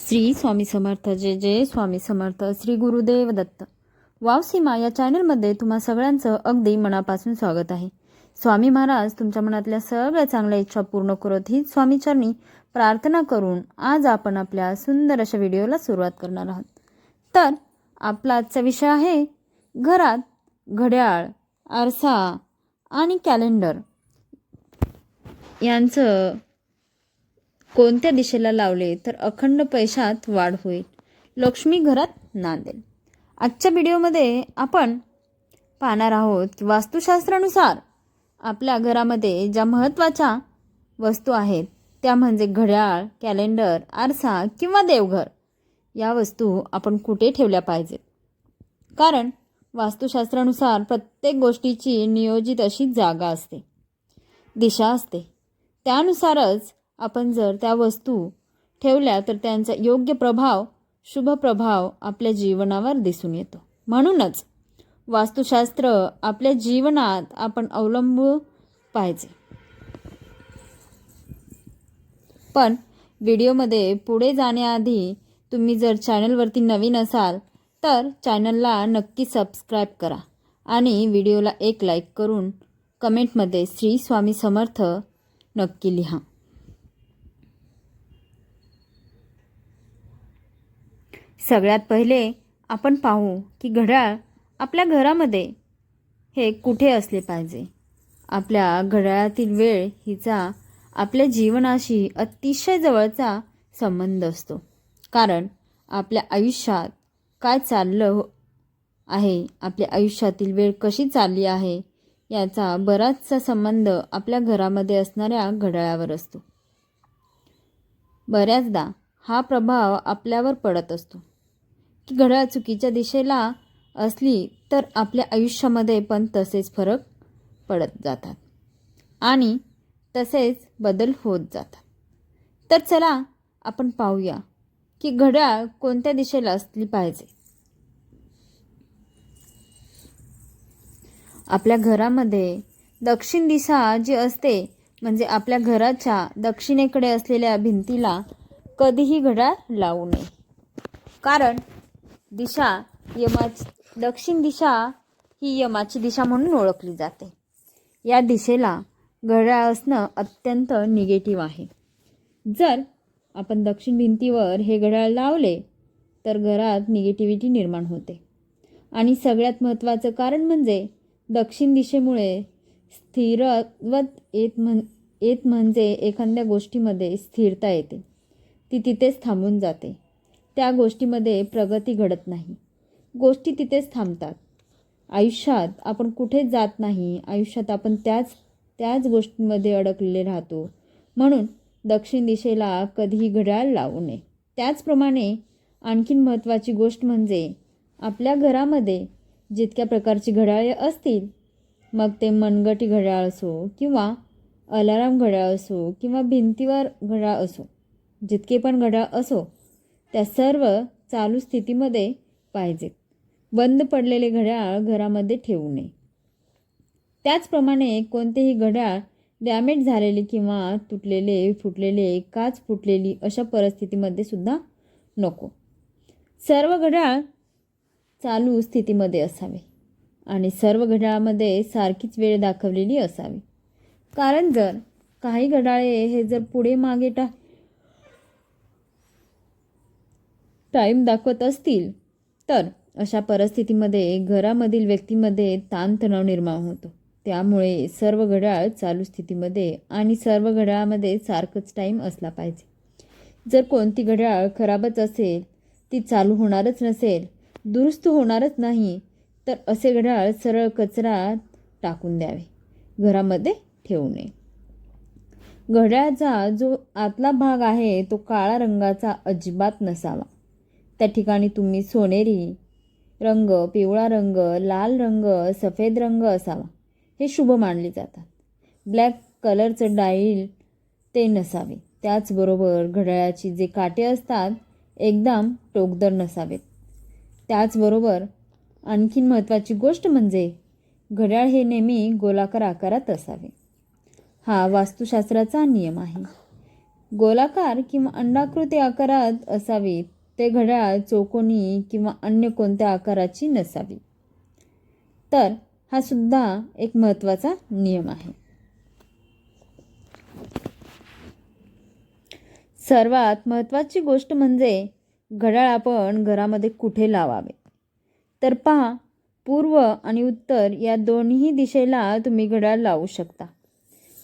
श्री स्वामी समर्थ जे जे स्वामी समर्थ श्री गुरुदेव दत्त. वाव सीमा या चॅनलमध्ये तुम्हा सगळ्यांचं अगदी मनापासून स्वागत आहे. स्वामी महाराज तुमच्या मनातल्या सगळ्या चांगल्या इच्छा पूर्ण करत ही स्वामीचरणी प्रार्थना करून आज आपण आपल्या सुंदर अशा व्हिडिओला सुरुवात करणार आहोत. तर आपला आजचा विषय आहे घरात घड्याळ आरसा आणि कॅलेंडर. यांचं कोणत्या दिशेला लावले तर अखंड पैशात वाढ होईल? लक्ष्मी घरात नांदेल आजच्या व्हिडिओमध्ये आपण पाहणार आहोत वास्तुशास्त्रानुसार आपल्या घरामध्ये ज्या महत्त्वाच्या वस्तू आहेत त्या म्हणजे घड्याळ कॅलेंडर आरसा किंवा देवघर या वस्तू आपण कुठे ठेवल्या पाहिजेत? कारण वास्तुशास्त्रानुसार प्रत्येक गोष्टीची नियोजित अशी जागा असते दिशा असते. त्यानुसारच आपण जर त्या वस्तू ठेवल्या तर त्यांचा योग्य प्रभाव शुभ प्रभाव आपल्या जीवनावर दिसून येतो. म्हणूनच वास्तुशास्त्र आपल्या जीवनात आपण अवलंबू पाहिजे. पण व्हिडिओमध्ये पुढे जाण्याआधी तुम्ही जर चॅनलवरती नवीन असाल तर चॅनलला नक्की सबस्क्राईब करा आणि व्हिडिओला एक लाईक करून कमेंटमध्ये श्री स्वामी समर्थ नक्की लिहा. सगळ्यात पहिले आपण पाहू की घड्याळ आपल्या घरामध्ये हे कुठे असले पाहिजे. आपल्या घड्याळातील वेळ हिचा आपल्या जीवनाशी अतिशय जवळचा संबंध असतो. कारण आपल्या आयुष्यात काय चाललं हो- आहे? आपल्या आयुष्यातील वेळ कशी चालली आहे? याचा बराचसा संबंध आपल्या घरामध्ये असणाऱ्या घड्याळावर असतो. बऱ्याचदा हा प्रभाव आपल्यावर पडत असतो. की घड्याळ चुकीच्या दिशेला असली तर आपल्या आयुष्यामध्ये पण तसेच फरक पडत जातात. आणि तसेच बदल होत जातात. तर चला आपण पाहूया की घड्याळ कोणत्या दिशेला असली पाहिजे. आपल्या घरामध्ये दक्षिण दिशा जी असते म्हणजे आपल्या घराच्या दक्षिणेकडे असलेल्या भिंतीला कधीही घड्याळ लावू नये. कारण दिशा यमाची दक्षिण दिशा ही यमाची दिशा म्हणून ओळखली जाते. या दिशेला घड्याळ असणं अत्यंत निगेटिव्ह आहे. जर आपण दक्षिण भिंतीवर हे घड्याळ लावले तर घरात निगेटिव्हिटी निर्माण होते. आणि सगळ्यात महत्त्वाचं कारण म्हणजे दक्षिण दिशेमुळे स्थिरवत येत म्हण येत म्हणजे एखाद्या गोष्टीमध्ये स्थिरता येते. ती तिथेच थांबून जाते. त्या गोष्टीमध्ये प्रगती घडत नाही. गोष्टी तिथेच थांबतात. आयुष्यात आपण कुठेच जात नाही आयुष्यात आपण त्याच त्याच गोष्टींमध्ये अडकलेले राहतो. म्हणून दक्षिण दिशेला कधीही घड्याळ लावू नये. त्याचप्रमाणे आणखीन महत्त्वाची गोष्ट म्हणजे आपल्या घरामध्ये जितक्या प्रकारची घड्याळे असतील मग ते मनगटी घड्याळ असो किंवा अलाराम घड्याळ असो किंवा भिंतीवर घड्याळ असो जितके पण घड्याळ असो त्या सर्व चालू स्थितीमध्ये पाहिजेत. बंद पडलेले घड्याळ घरामध्ये ठेवू नये. त्याचप्रमाणे कोणतेही घड्याळ डॅमेज झालेले किंवा तुटलेले फुटलेले काच फुटलेली अशा परिस्थितीमध्ये सुद्धा नको. सर्व घड्याळ चालू स्थितीमध्ये असावे आणि सर्व घड्याळामध्ये सारखीच वेळ दाखवलेली असावी. कारण जर काही घड्याळे हे जर पुढे मागे टा टाईम दाखवत असतील तर अशा परिस्थितीमध्ये घरामधील व्यक्तीमध्ये ताणतणाव निर्माण होतो. त्यामुळे सर्व घड्याळ चालू स्थितीमध्ये आणि सर्व घड्याळामध्ये सारखंच टाईम असला पाहिजे. जर कोणती घड्याळ खराबच असेल ती चालू होणारच नसेल दुरुस्त होणारच नाही तर असे घड्याळ सरळ कचरा टाकून द्यावे. घरामध्ये ठेवू नये. घड्याळाचा जो आतला भाग आहे तो काळा रंगाचा अजिबात नसावा. त्या ठिकाणी तुम्ही सोनेरी रंग पिवळा रंग लाल रंग सफेद रंग असावा. हे शुभ मानले जातात. ब्लॅक कलरचं डाईल ते नसावे. त्याचबरोबर घड्याळाची जे काटे असतात एकदम टोकदर नसावेत. त्याचबरोबर आणखीन महत्त्वाची गोष्ट म्हणजे घड्याळ हे नेहमी गोलाकार आकारात असावे. हा वास्तुशास्त्राचा नियम आहे. गोलाकार किंवा अंडाकृती आकारात असावीत ते घड्याळ चौकोनी किंवा अन्य कोणत्या आकाराची नसावी. तर हा सुद्धा एक महत्त्वाचा नियम आहे. सर्वात महत्त्वाची गोष्ट म्हणजे घड्याळ आपण घरामध्ये कुठे लावावे? तर पहा पूर्व आणि उत्तर या दोन्ही दिशेला तुम्ही घड्याळ लावू शकता.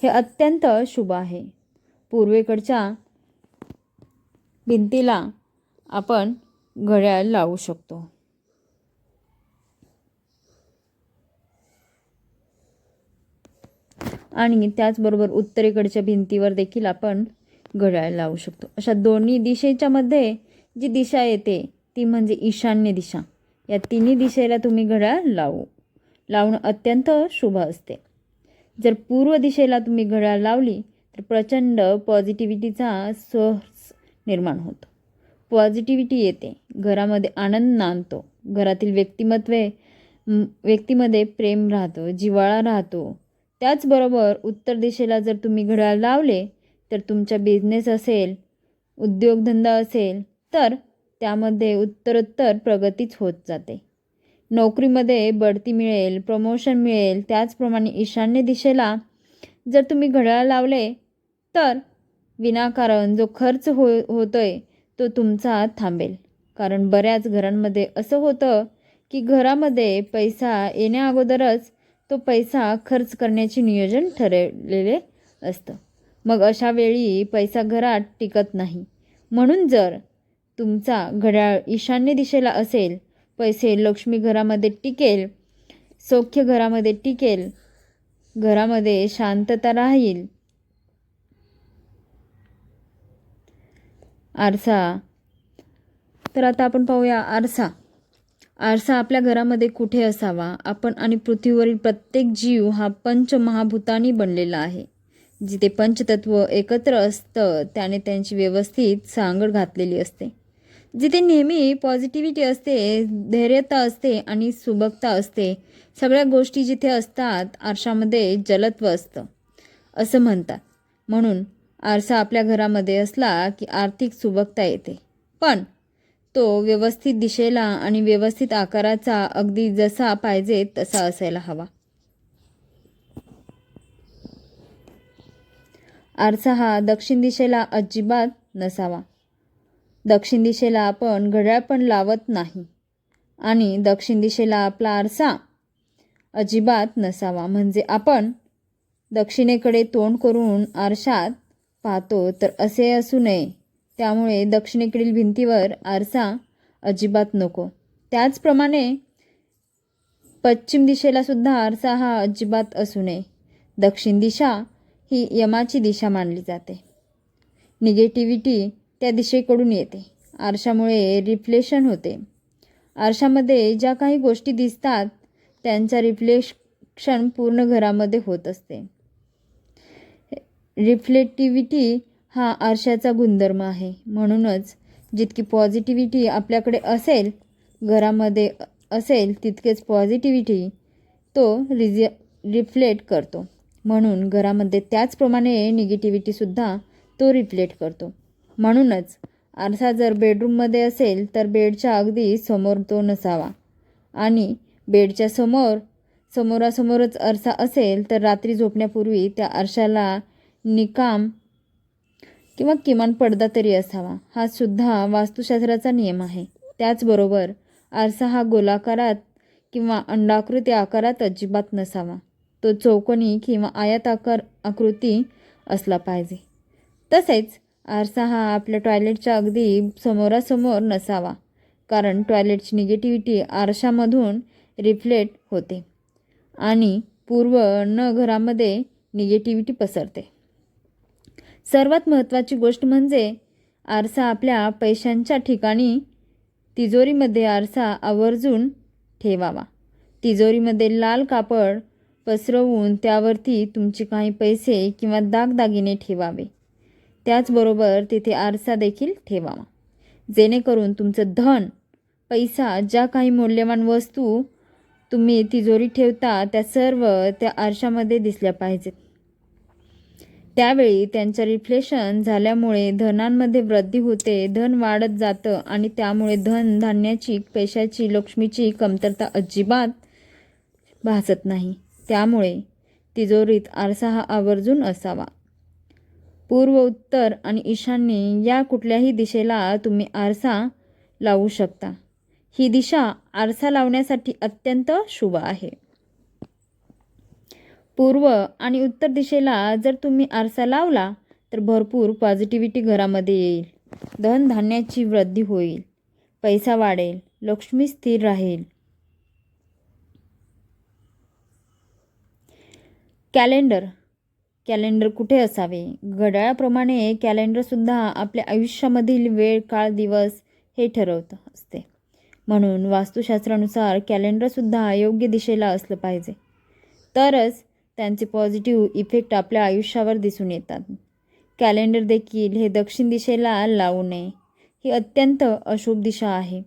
हे अत्यंत शुभ आहे. पूर्वेकडच्या भिंतीला आपण घड्याळ लावू शकतो. आणि त्याचबरोबर उत्तरेकडच्या भिंतीवर देखील आपण घड्याळ लावू शकतो. अशा दोन्ही दिशेच्या मध्ये जी दिशा येते ती म्हणजे ईशान्य दिशा. या तिन्ही दिशेला तुम्ही घड्याळ लावू. लावणं अत्यंत शुभ असते. जर पूर्व दिशेला तुम्ही घड्याळ लावली तर प्रचंड पॉझिटिव्हिटीचा सोर्स निर्माण होतो. पॉझिटिव्हिटी येते. घरामध्ये आनंद नांदतो. घरातील व्यक्तिमत्वे व्यक्तीमध्ये प्रेम राहतो जिव्हाळा राहतो. त्याचबरोबर उत्तर दिशेला जर तुम्ही घड्याळ लावले तर तुमचा बिझनेस असेल उद्योगधंदा असेल तर त्यामध्ये उत्तरोत्तर प्रगतीच होत जाते. नोकरीमध्ये बढती मिळेल प्रमोशन मिळेल त्याचप्रमाणे ईशान्य दिशेला जर तुम्ही घड्याळ लावले तर विनाकारण जो खर्च हो होतो आहे तो तुमचा थांबेल. कारण बऱ्याच घरांमध्ये असं होतं की घरामध्ये पैसा येण्या अगोदरच तो पैसा खर्च करण्याचे नियोजन ठरवलेले असतं. मग अशा वेळी पैसा घरात टिकत नाही. म्हणून जर तुमचा घड्याळ ईशान्य दिशेला असेल पैसे लक्ष्मी घरामध्ये टिकेल सौख्य घरामध्ये टिकेल घरामध्ये शांतता राहील आरसा. तर आता आपण पाहूया आरसा. आरसा आपल्या घरामध्ये कुठे असावा? आपण आणि पृथ्वीवरील प्रत्येक जीव हा पंचमहाभूतांनी बनलेला आहे. जिथे पंचतत्व एकत्र असतं त्याने त्यांची व्यवस्थित सांगड घातलेली असते. जिथे नेहमी पॉझिटिव्हिटी असते धैर्यता असते आणि सुबकता असते सगळ्या गोष्टी जिथे असतात आरशामध्ये जलत्व असतं. असं म्हणतात. म्हणून आरसा आपल्या घरामध्ये असला की आर्थिक सुबकता येते. पण तो व्यवस्थित दिशेला आणि व्यवस्थित आकाराचा अगदी जसा पाहिजे तसा असायला हवा. आरसा हा दक्षिण दिशेला अजिबात नसावा. दक्षिण दिशेला आपण घड्याळ पण लावत नाही. आणि दक्षिण दिशेला आपला आरसा अजिबात नसावा. म्हणजे आपण दक्षिणेकडे तोंड करून आरशात पाहतो तर असे असू नये. त्यामुळे दक्षिणेकडील भिंतीवर आरसा अजिबात नको. त्याचप्रमाणे पश्चिम दिशेला सुद्धा आरसा हा अजिबात असू नये. दक्षिण दिशा ही यमाची दिशा मानली जाते. निगेटिव्हिटी त्या दिशेकडून येते. आरशामुळे रिफ्लेशन होते. आरशामध्ये ज्या काही गोष्टी दिसतात त्यांचा रिफ्लेशन पूर्ण घरामध्ये होत असते. रिफ्लेक्टिव्हिटी हा आरशाचा गुणधर्म आहे. म्हणूनच जितकी पॉझिटिव्हिटी आपल्याकडे असेल घरामध्ये असेल तितकेच पॉझिटिव्हिटी तो रिज रिफ्लेक्ट करतो. म्हणून घरामध्ये त्याचप्रमाणे निगेटिव्हिटीसुद्धा तो रिफ्लेक्ट करतो. म्हणूनच आरसा जर बेडरूममध्ये असेल तर बेडच्या अगदी समोर तो नसावा. आणि बेडच्या समोर समोरासमोरच आरसा असेल तर रात्री झोपण्यापूर्वी त्या आरशाला निकाम किंवा किमान पडदा तरी असावा. हा सुद्धा वास्तुशास्त्राचा नियम आहे. त्याचबरोबर आरसा हा गोलाकारात किंवा अंडाकृती आकारात अजिबात नसावा. तो चौकोनी किंवा आयात आकार आकृती असला पाहिजे. तसेच आरसा हा आपल्या टॉयलेटच्या अगदी समोरासमोर नसावा कारण टॉयलेटची निगेटिव्हिटी आरशामधून रिफ्लेक्ट होते आणि पूर्व न घरामध्ये निगेटिव्हिटी पसरते. सर्वात महत्त्वाची गोष्ट म्हणजे आरसा आपल्या पैशांच्या ठिकाणी तिजोरीमध्ये आरसा आवर्जून ठेवावा. तिजोरीमध्ये लाल कापड पसरवून त्यावरती तुमचे काही पैसे किंवा दागदागिने ठेवावे. त्याचबरोबर तिथे आरसा देखील ठेवावा. जेणेकरून तुमचं धन पैसा ज्या काही मौल्यवान वस्तू तुम्ही तिजोरी ठेवता त्या सर्व त्या आरशामध्ये दिसल्या पाहिजेत. त्यावेळी त्यांचं रिफ्लेशन झाल्यामुळे धनांमध्ये वृद्धी होते धन वाढत जातं आणि त्यामुळे धन धान्याची पैशाची लक्ष्मीची कमतरता अजिबात भासत नाही. त्यामुळे तिजोरीत आरसा हा आवर्जून असावा. पूर्व उत्तर आणि ईशान्य या कुठल्याही दिशेला तुम्ही आरसा लावू शकता. ही दिशा आरसा लावण्यासाठी अत्यंत शुभ आहे. पूर्व आणि उत्तर दिशेला जर तुम्ही आरसा लावला तर भरपूर पॉझिटिव्हिटी घरामध्ये येईल. धनधान्याची वृद्धी होईल. पैसा वाढेल. लक्ष्मी स्थिर राहील. कॅलेंडर. कॅलेंडर कुठे असावे? घड्याळाप्रमाणे कॅलेंडरसुद्धा आपल्या आयुष्यामधील वेळ काळ दिवस हे ठरवत असते. म्हणून वास्तुशास्त्रानुसार कॅलेंडरसुद्धा योग्य दिशेला असलं पाहिजे. तरच त्यांचे पॉझिटिव्ह इफेक्ट आपल्या आयुष्यावर दिसून येतात. कॅलेंडर देखील हे दक्षिण दिशेला लावू नये. ही अत्यंत अशुभ दिशा आहे.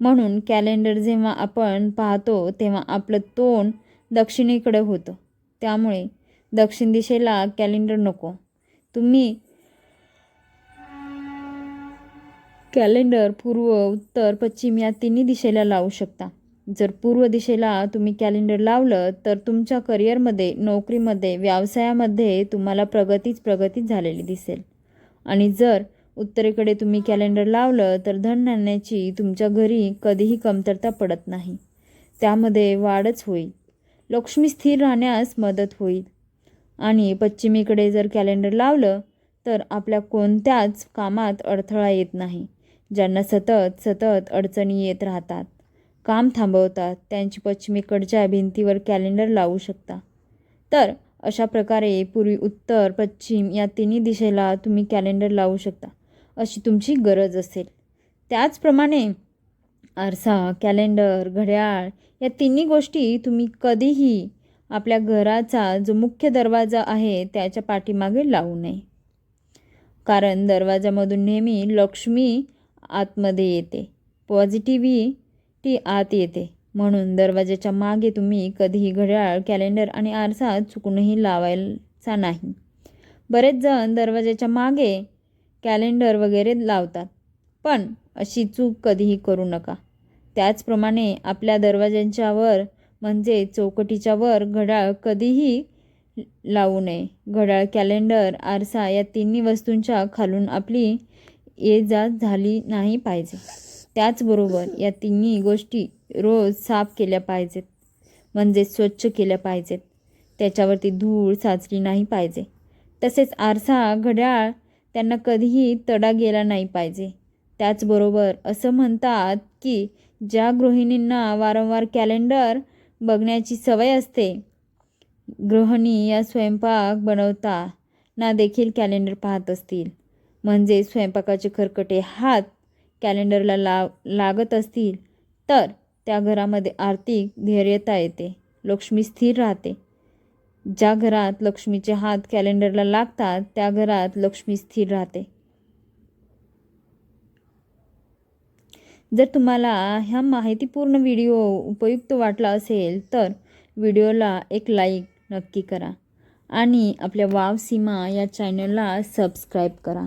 म्हणून कॅलेंडर जेव्हा आपण पाहतो तेव्हा आपलं तोंड दक्षिणेकडे होतं. त्यामुळे दक्षिण दिशेला कॅलेंडर नको. तुम्ही कॅलेंडर पूर्व उत्तर पश्चिम या तिन्ही दिशेला लावू शकता. जर पूर्व दिशेला तुम्ही कॅलेंडर लावलं तर तुमच्या करिअरमध्ये नोकरीमध्ये व्यवसायामध्ये तुम्हाला प्रगतीच प्रगतीच झालेली दिसेल. आणि जर उत्तरेकडे तुम्ही कॅलेंडर लावलं तर धनधान्याची तुमच्या घरी कधीही कमतरता पडत नाही. त्यामध्ये वाढच होईल. लक्ष्मी स्थिर राहण्यास मदत होईल. आणि पश्चिमेकडे जर कॅलेंडर लावलं तर आपल्या कोणत्याच कामात अडथळा येत नाही ज्यांना सतत सतत अडचणी येत राहतात. काम थांबवतात त्यांची पश्चिमेकडच्या भिंतीवर कॅलेंडर लावू शकता. तर अशा प्रकारे पूर्वी उत्तर पश्चिम या तिन्ही दिशेला तुम्ही कॅलेंडर लावू शकता अशी तुमची गरज असेल. त्याचप्रमाणे आरसा कॅलेंडर घड्याळ या तिन्ही गोष्टी तुम्ही कधीही आपल्या घराचा जो मुख्य दरवाजा आहे त्याच्या पाठीमागे लावू नये. कारण दरवाजामधून नेहमी लक्ष्मी आतमध्ये येते. पॉझिटिव्ही ती आत येते. म्हणून दरवाजाच्या मागे तुम्ही कधीही घड्याळ कॅलेंडर आणि आरसा चुकूनही लावायचा नाही. बरेच जण दरवाजाच्या मागे कॅलेंडर वगैरे लावतात. पण अशी चूक कधीही करू नका. त्याचप्रमाणे आपल्या दरवाजांच्या वर म्हणजे चौकटीच्या वर घड्याळ कधीही लावू नये. घड्याळ कॅलेंडर आरसा या तिन्ही वस्तूंच्या खालून आपली ये जा झाली नाही पाहिजे. त्याचबरोबर या तिन्ही गोष्टी रोज साफ केल्या पाहिजेत. म्हणजे स्वच्छ केल्या पाहिजेत. त्याच्यावरती धूळ साचली नाही पाहिजे. तसेच आरसा घड्याळ त्यांना कधीही तडा गेला नाही पाहिजे. त्याचबरोबर असं म्हणतात की ज्या गृहिणींना वारंवार कॅलेंडर बघण्याची सवय असते गृहिणी या स्वयंपाक बनवता ना देखील कॅलेंडर पाहत असतील. म्हणजे स्वयंपाकाचे खरकटे हात कॅलेंडरला लाव लागत असतील तर त्या घरामध्ये आर्थिक धैर्यता येते. लक्ष्मी स्थिर राहते. ज्या घरात लक्ष्मीचे हात कॅलेंडरला लागतात त्या घरात लक्ष्मी स्थिर राहते. जर तुम्हाला ह्या माहितीपूर्ण व्हिडिओ उपयुक्त वाटला असेल तर व्हिडिओला एक लाईक नक्की करा आणि आपल्या वाव सीमा या चॅनलला सबस्क्राईब करा.